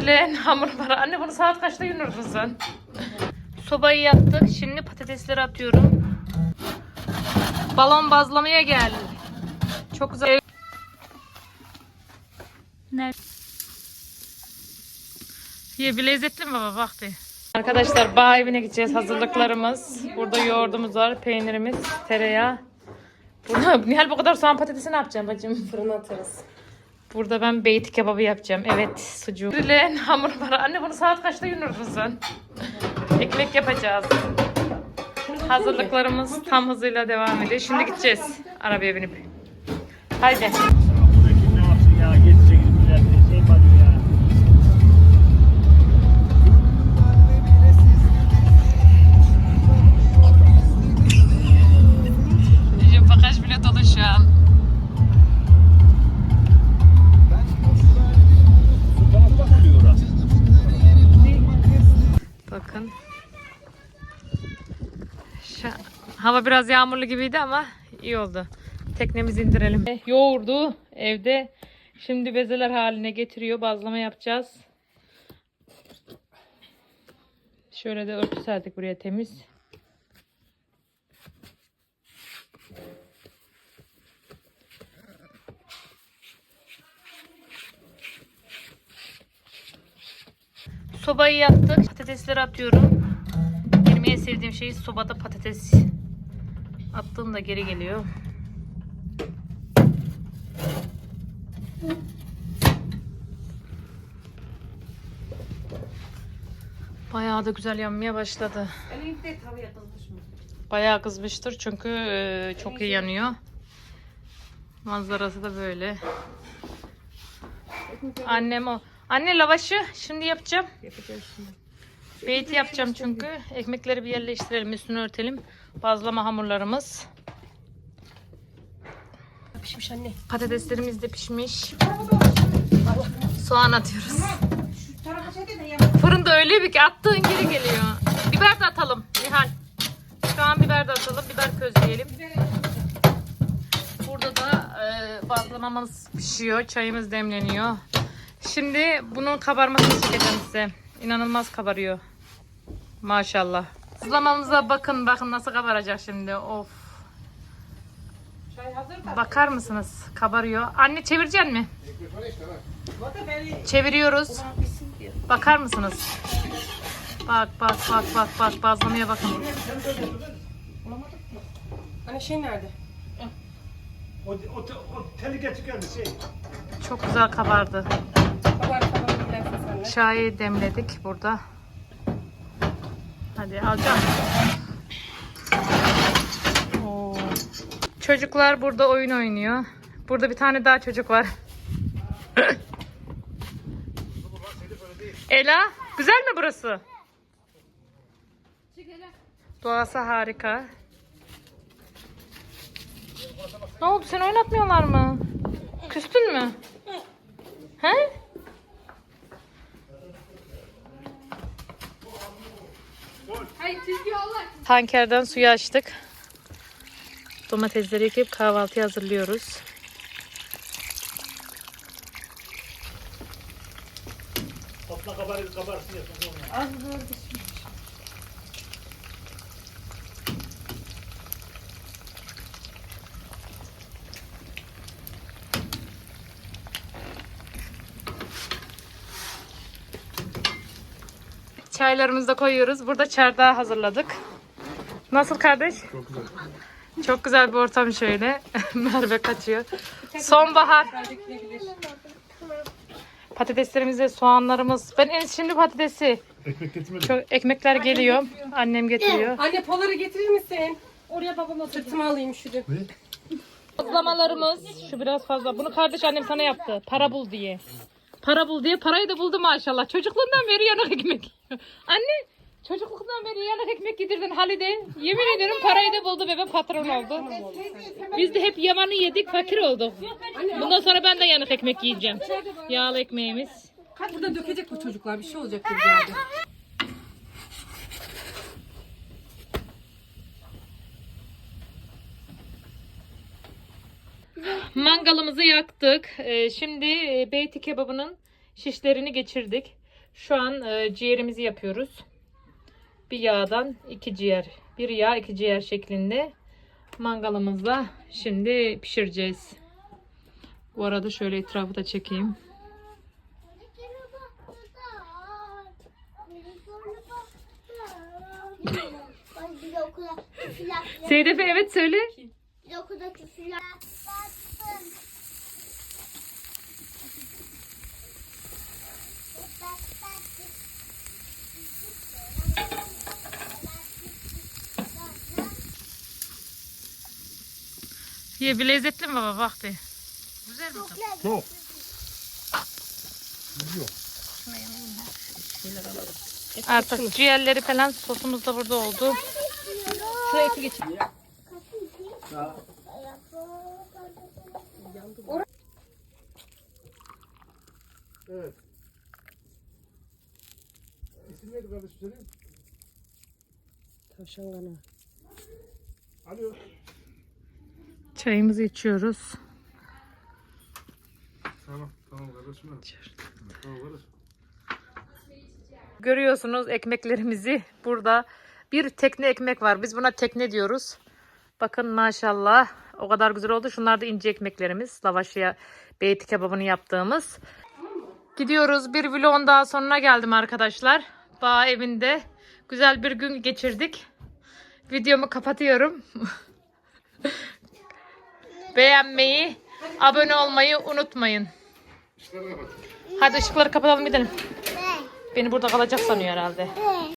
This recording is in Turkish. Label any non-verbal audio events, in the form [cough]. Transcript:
Dilen hamur. Anne bunu saat kaçta yunurdun sen? Sobayı yaktık. Şimdi patatesleri atıyorum. Balon bazlamaya geldi. Çok güzel. Ne? Ye bir lezzetli mi baba bak bir. Arkadaşlar bağ evine gideceğiz hazırlıklarımız. Burada yoğurdumuz var, peynirimiz, tereyağı. Burada Nihal bu kadar soğan patatesi ne yapacağım bacım? Fırına atarız. Burada ben beyti kebabı yapacağım. Evet sucuğu. Dilen hamur var. Anne bunu saat kaçta yunurdun sen? Ekmek yapacağız. Hazırlıklarımız tam hızıyla devam ediyor. Şimdi gideceğiz arabaya binip. Haydi. Ya? Geçecek hava biraz yağmurlu gibiydi ama iyi oldu. Teknemizi indirelim. Yoğurdu evde. Şimdi bezeler haline getiriyor. Bazlama yapacağız. Şöyle de örtü serdik buraya temiz. Sobayı yaktık. Patatesleri atıyorum. Sevdiğim şey sobada patates. Attığımda geri geliyor. Bayağı da güzel yanmaya başladı. Bayağı kızmıştır çünkü e, çok iyi yanıyor. Manzarası da böyle. Annem o. Anne lavaşı şimdi yapacağım. Yapacağız şimdi. Beyti yapacağım çünkü. Ekmekleri bir yerleştirelim, üstünü örtelim. Bazlama hamurlarımız. Pişmiş anne. Patateslerimiz de pişmiş. Soğan atıyoruz. Fırında öyle bir ki attığın geri geliyor. Biber de atalım Nihal. Şu an biber de atalım. Biber közleyelim. Burada da e, bazlamamız pişiyor. Çayımız demleniyor. Şimdi bunun kabarmasını çekeceğim size. İnanılmaz kabarıyor. Maşallah. Bazlamamıza bakın bakın nasıl kabaracak şimdi. Of. Çay hazır da. Bakar mısınız? Kabarıyor. Anne çevirecek mi? Çeviriyoruz. Bakar mısınız? Bak bak bak bak bak bazlamaya bakın. Hani şey nerede? O, o, o teli geldi şey. Çok güzel kabardı. Kabar kabar. Çayı demledik burada. Hadi alacağım. Oo. Çocuklar burada oyun oynuyor. Burada bir tane daha çocuk var. [coughs] Ela, güzel mi burası? Doğası harika. Ne oldu? Seni oynatmıyorlar mı? Küstün mü? He? Tankerden suyu açtık. Domatesleri yıkayıp kahvaltı hazırlıyoruz. Topla kabar, kabarsın ya. Az pişmiş. Çaylarımızı da koyuyoruz. Burada çardağı hazırladık. Nasıl kardeş? Çok güzel. Çok güzel bir ortam şöyle. [laughs] Merve kaçıyor. Sonbahar. Patateslerimiz soğanlarımız. Ben en şimdi patatesi. Ekmek getirmedim. Çok ekmekler geliyor. Annem getiriyor. Anne poları getirir misin? Oraya babama sırtıma alayım şunu. Bazlamalarımız. Şu biraz fazla. Bunu kardeş annem sana yaptı. Para bul diye. Para bul diye. Parayı da buldu maşallah. Çocukluğundan beri yanık ekmek. yiyor. [laughs] Anne çocukluktan beri yanık ekmek yedirdin Halide. Yemin ederim parayı da buldu bebe patron oldu. Biz de hep yamanı yedik fakir olduk. Bundan sonra ben de yanık ekmek yiyeceğim. Yağlı ekmeğimiz. Burada dökecek bu çocuklar. Bir şey olacak gibi Mangalımızı yaktık. Ee, şimdi e, beyti kebabının şişlerini geçirdik. Şu an e, ciğerimizi yapıyoruz. Bir yağdan iki ciğer. Bir yağ iki ciğer şeklinde mangalımızda şimdi pişireceğiz. Bu arada şöyle etrafı da çekeyim. [laughs] Seydefe evet söyle. Bir yaptım. Ye bir lezzetli mi baba bak bir. Güzel mi? Çok. Artık ciğerleri falan sosumuz da burada oldu. Şuraya eti geç. Evet. İsim neydi kardeşim senin? Tavşan kanı. Alo. Çayımızı içiyoruz. Tamam, tamam kardeşim. Tamam kardeşim. Görüyorsunuz ekmeklerimizi burada. Bir tekne ekmek var. Biz buna tekne diyoruz. Bakın maşallah o kadar güzel oldu. Şunlar da ince ekmeklerimiz. Lavaşıya beyti kebabını yaptığımız. Gidiyoruz. Bir vlogun daha sonuna geldim arkadaşlar. Bağ evinde güzel bir gün geçirdik. Videomu kapatıyorum. [laughs] Beğenmeyi, abone olmayı unutmayın. Hadi ışıkları kapatalım gidelim. Beni burada kalacak sanıyor herhalde.